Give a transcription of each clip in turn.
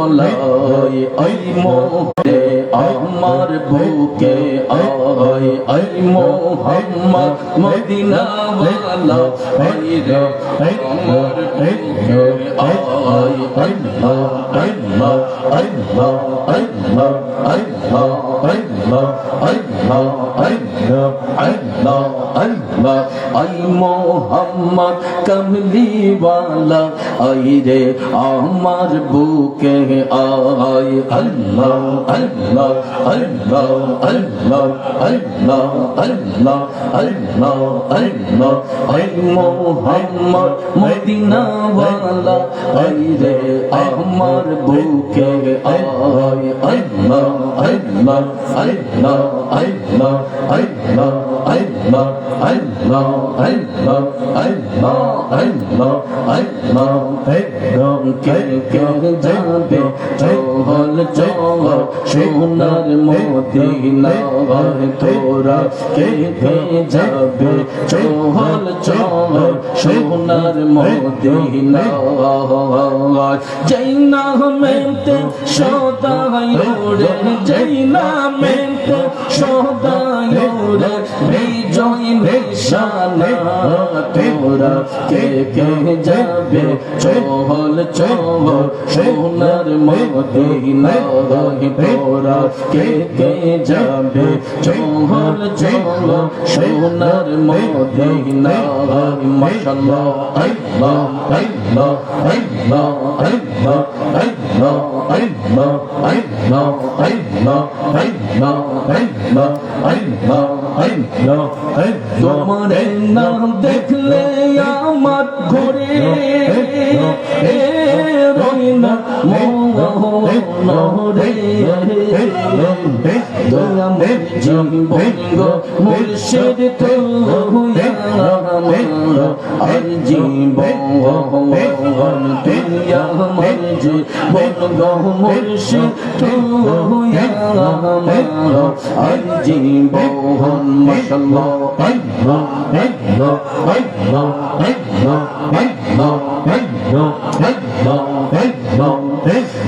মলয় আমার বুকে আয় আই মোহাম্মদ মদিনা ওয়ালা আই রে আমার বুকে আয় আই রে আমার বুকে আয় আল্লাহ আল্লাহ আল্লাহ আল্লাহ আল্লাহ আল্লাহ আল্লাহ আল্লাহ আই মোহাম্মদ মদিনা ওয়ালা আই রে আমার বুকে আয় আল্লাহ আল্লাহ আল্লাহ আল্লাহ আল্লাহ আল্লাহ সোনার মদিনা তোরা কেঁদে যাবে চোহল চোহল সোনার মদিনা জৈনা মেতে সদায় জৈনা মেতে সদায় ওরে বিজয় নিশানা তোরা কে কে যাবে চহল চহল সোনার মদিনা তোরা কে কে যাবে চহল চহল সোনার মদিনা মাশাআল্লাহ আল্লাহ আল্লাহ আল্লাহ আল্লাহ আল্লাহ আল্লাহ আল্লাহ আল্লাহ আল্লাহ আল্লাহ আল্লাহ আল্লাহ তোমার নাম দেখলে আমার ঘরে মুর্শিদ তো আর জীবন তুই আমার জীবন মুর্শিদ তো আর জীবন মাশাআল্লাহ। আল্লাহ আল্লাহ আল্লাহ আল্লাহ আল্লাহ আল্লাহ আল্লাহ আল্লাহ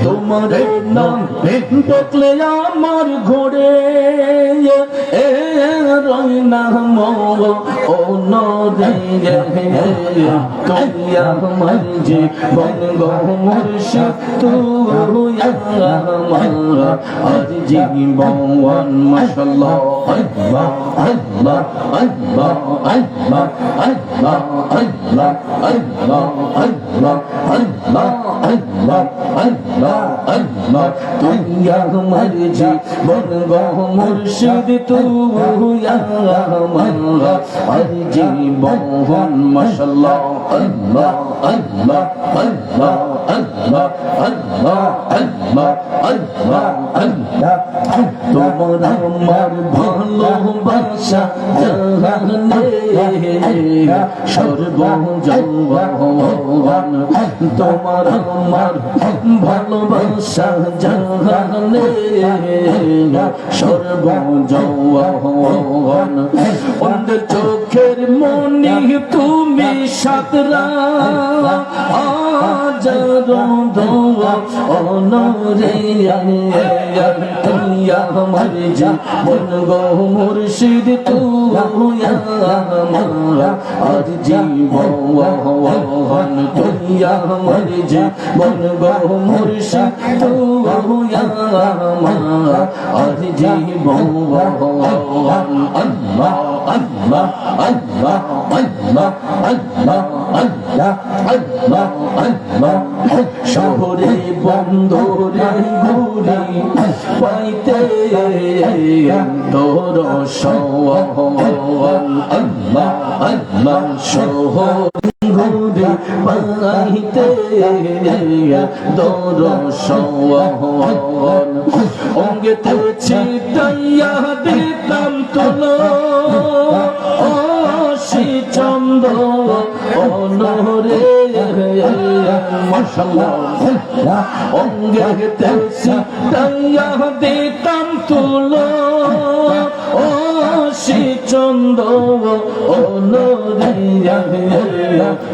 তোমার নাম দেখলে আমার ঘরে এ রইনা মগ ও নদে তুই আমার জীবন গো মুর্শিদ তুই আমার আজ জীবন মাশাআল্লাহ আল্লাহ আল্লাহ আল্লাহ আল্লাহ আল্লাহ আল্লাহ আল্লাহ আল্লাহ আল্লাহ আল্লাহ আল্লাহ আল্লাহ তুই আমার জীবন গো মুর্শিদ তুই আমার আজ জীবন মাশাআল্লাহ আল্লাহ আল্লাহ আল্লাহ আল্লাহ আল্লাহ আল্লাহ আল্লাহ আল্লাহ তোমার আমার ভালোবাসা সর্ব তোমার ভালোবাসা জাগানে সর্ব যৌবন অন্ধ চোখের মনি তুমি সাতরা মুর্শিদ তুয়া আর জীবন তুইয়া মর মুর্শিদ জীবন আল্লাহ আল্লাহ আল্লাহ আল্লাহ আল্লাহ আল্লাহ আল্লাহ আল্লাহ। শহরে বন্দরে ঘুরি পাইতে তোর সওয়াল আল্লাহ, শহর ঘুরে পাইতে দর্শন অঙ্গেতে চিতাইয়া দিতাম তুল। শ্রীচন্দ্র অনরে অঙ্গেতে চিতাইয়া দিতাম তুল। ও শশী চন্দ্র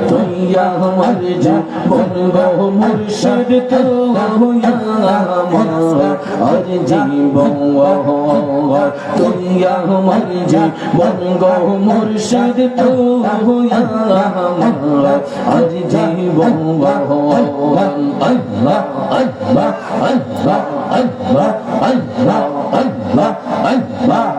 তুইয়া আমার যা বলব মুর্শিদ আর জীব তুইয়া আমার যা বলব মুর্শিদ তুইয়া আর জীব আল্লাহ আল্লাহ আল্লাহ আল্লাহ আল্লাহ আল্লাহ আল্লাহ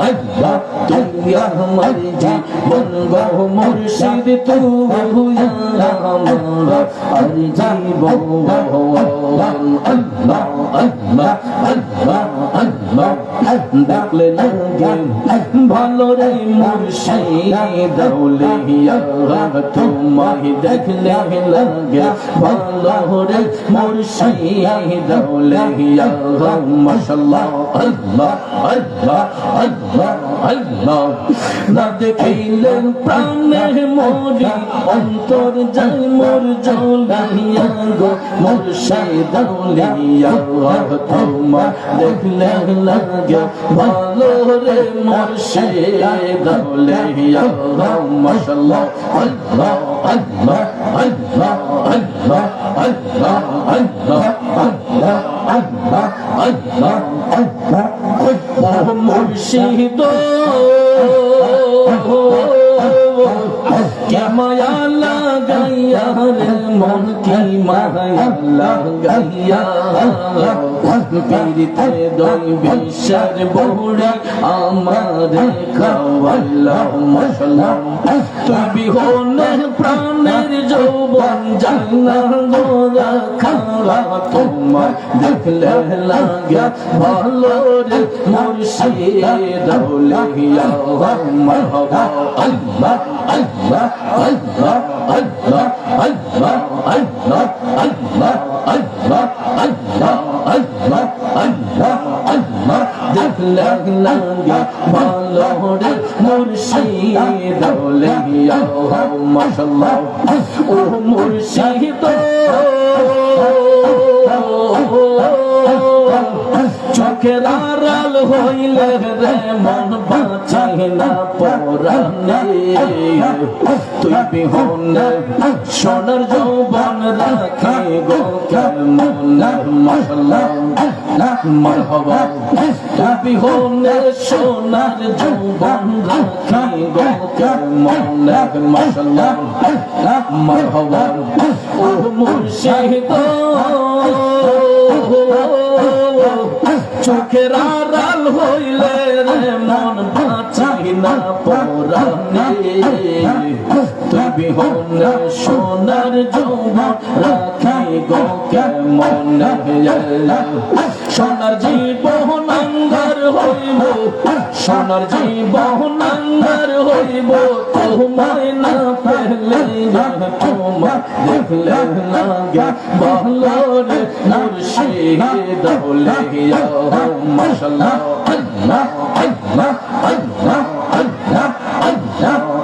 আল্লাহ তুই আমার জীবন গো মুর্শিদ তুই আমার আর জীবন আল্লাহ আল্লাহ আল্লাহ আল্লাহ দেখলে লাগে ভালো রে মুর্শিদ দৌলিয়া তোমায় দেখলে লাগে ভালো রে মুর্শিদ দৌলিয়া মাশাআল্লাহ আল্লাহ আল্লাহ আল্লাহ আল্লাহ না দেখিলে প্রাণে মরি অন্তর যায় মোর জলিয়া গো মুর্শিদ দৌলিয়া তোমায় দেখলে লাগে ভালো রে মুর্শিদ দৌলিয়া মাশাআল্লাহ আল্লাহ আল্লাহ আল্লাহ আল্লাহ আল্লাহ আল্লাহ আল্লাহ আল্লাহ আল্লাহ আল্লাহ মুর্শিদ কেময়ালা गैया मन की माया लग गैया পীড়িতে দই বিশ্বের বহুড়ে আমার প্রাণের যৌবন জানা তোমার দেখলে ভালো রে মুর্শিদ আল্লাহ আল্লাহ আল্লাহ আল্লাহ। আল্লাহ আল্লাহ আল্লাহ আল্লাহ আল্লাহ আল্লাহ আল্লাহ আল্লাহ আল্লাহ দেখলে লাগে ভালো মুর্শিদ দৌলিয়া মাশাআল্লাহ ও মুর্শিদ চোখের আড়াল হইলে রে মন বাঁচাই না পরানে তুই বিহনে সোনার যৌবন রাখে গো কেমন মশলা। মারহবা, তুই বিহনে সোনার যৌবন রাখে গো কেমন মশলা। মারহবা, ও মুর্শিদ। চোখের আড়াল হইলে মন বাঁচাই না পরানে তুই বিহনে সোনার যৌবন, রাখি গো কেমন। সোনার জীবন আঙ্গার হইব সোনার জীবন আঙ্গার হইব, তোমায় না পেলে তোমার দেখলে লাগে ভালো রে মুর্শিদ দৌলিয়া মাশাআল্লাহ আল্লাহ আল্লাহ আল্লাহ আল্লাহ আল্লাহ।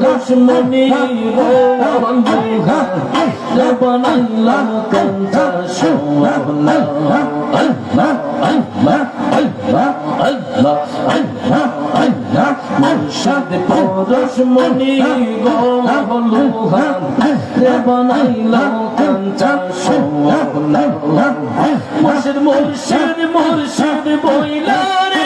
দুশ্মনি বন্ধু বানাইলাম কাঞ্চা সোনা মুর্শিদ পরশমণি গো বলুহান রে বানাইলাম কাঞ্চা সোনা মুর্শিদ মুর্শিদ মুর্শিদ বইলা রে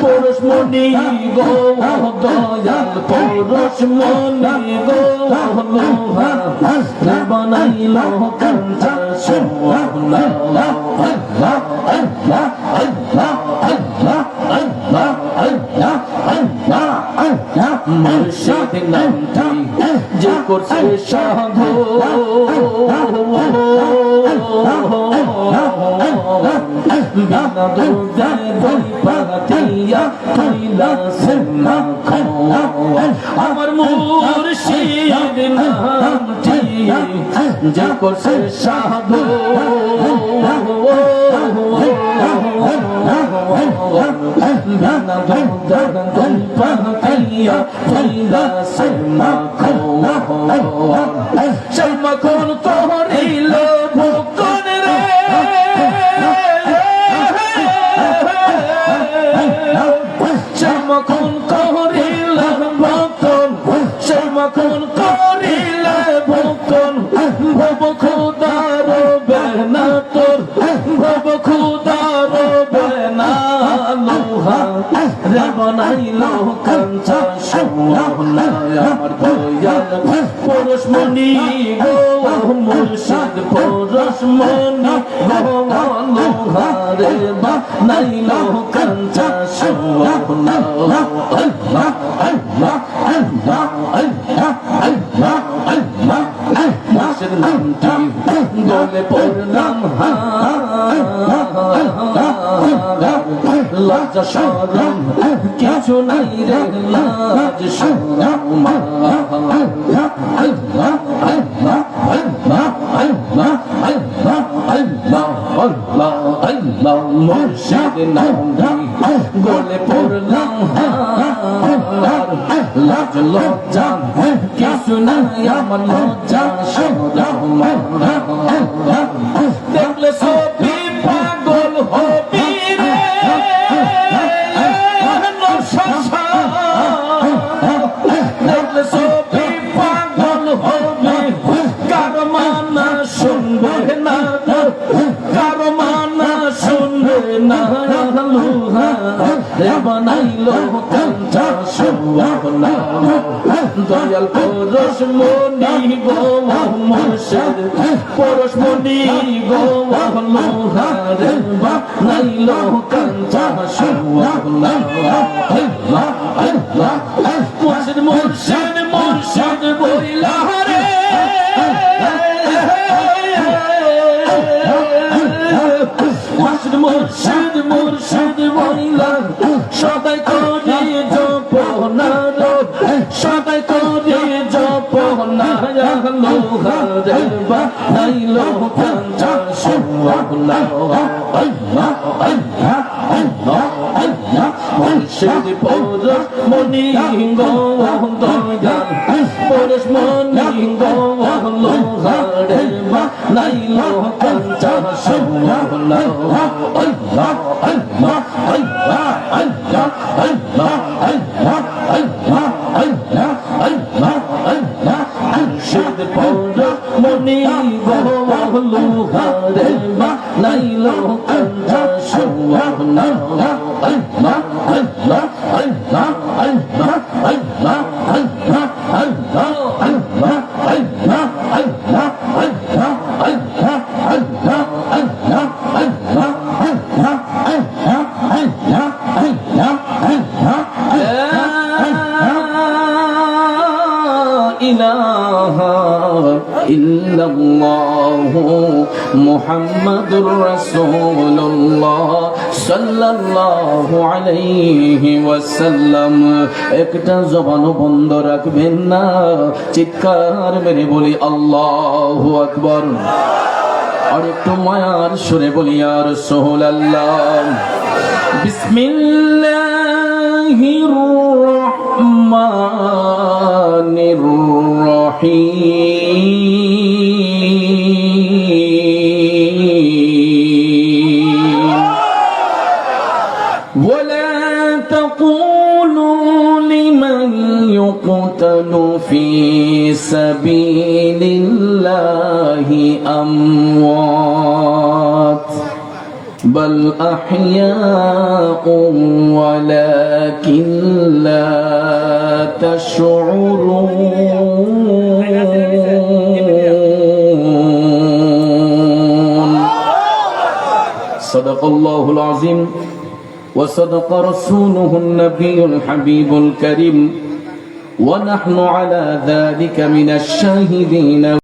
পুরুষ মনি গো, দয়াল পুরুষ মনি গো, লোহা বানাইল কাঞ্চা সোহলা আল্লাহ আল্লাহ আল্লাহ আল্লাহ আল্লাহ আল্লাহ মুর্শিদ নামটি যে করছে সাধু আমার মুর্শিদ নামটি যে করছে সাধু। চমকন তোহরিল ভুকন রে। চমকন তোহরিল ভুকন চমকন তোহরিল ভুকন ভব খুদার বেনা তোর। ভব খুদার বেনা লোহা। রে বনাইলো পরশমণি গো মুর্শিদ পরশমণি গো লোহা রে বানাইলো কাঞ্চা সোনা আল্লাহ আল্লাহ আল্লাহ আল্লাহ আল্লাহ আল্লাহ মুর্শিদ নামটি হা লাজ শরম কিছু নাই রে লাজ শরম মুর্শিদ নাম বলে পড়লাম লাজ লজ্জা কিছু দেখলে সব দয়াল পরশ মনি গো মুর্শিদ পরশ মনি গো লোহা রে বানাইলো কাঞ্চা সোনা আল্লাহ আল্লাহ মুর্শিদ মুর্শিদ মুর্শিদ বইলা রে মুর্শিদ মুর্শিদ মুর্শিদ পৌরস মনি গয়ান পৌরস মনি গড়ে নাই লোকাঞ্চা সব আল্লাহ আল্লাহ আল্লাহ আল্লাহ আল্লাহ মোহাম্মদুর রাসূলুল্লাহ সাল্লাল্লাহু আলাইহি ওয়াসাল্লাম। একটা জবানও বন্ধ রাখবেন না। চিৎকার মেরে বলি, আল্লাহু আকবার। আর একটু মায়ার সুরে বলি আর সোহল আল্লাহ বিসমিল্লাহির রহমানির রহিম। سبيل الله أموات بل أحياء ولكن لا تشعرون صدق الله العظيم وصدق رسوله النبي الحبيب الكريم ونحن على ذلك من الشاهدين.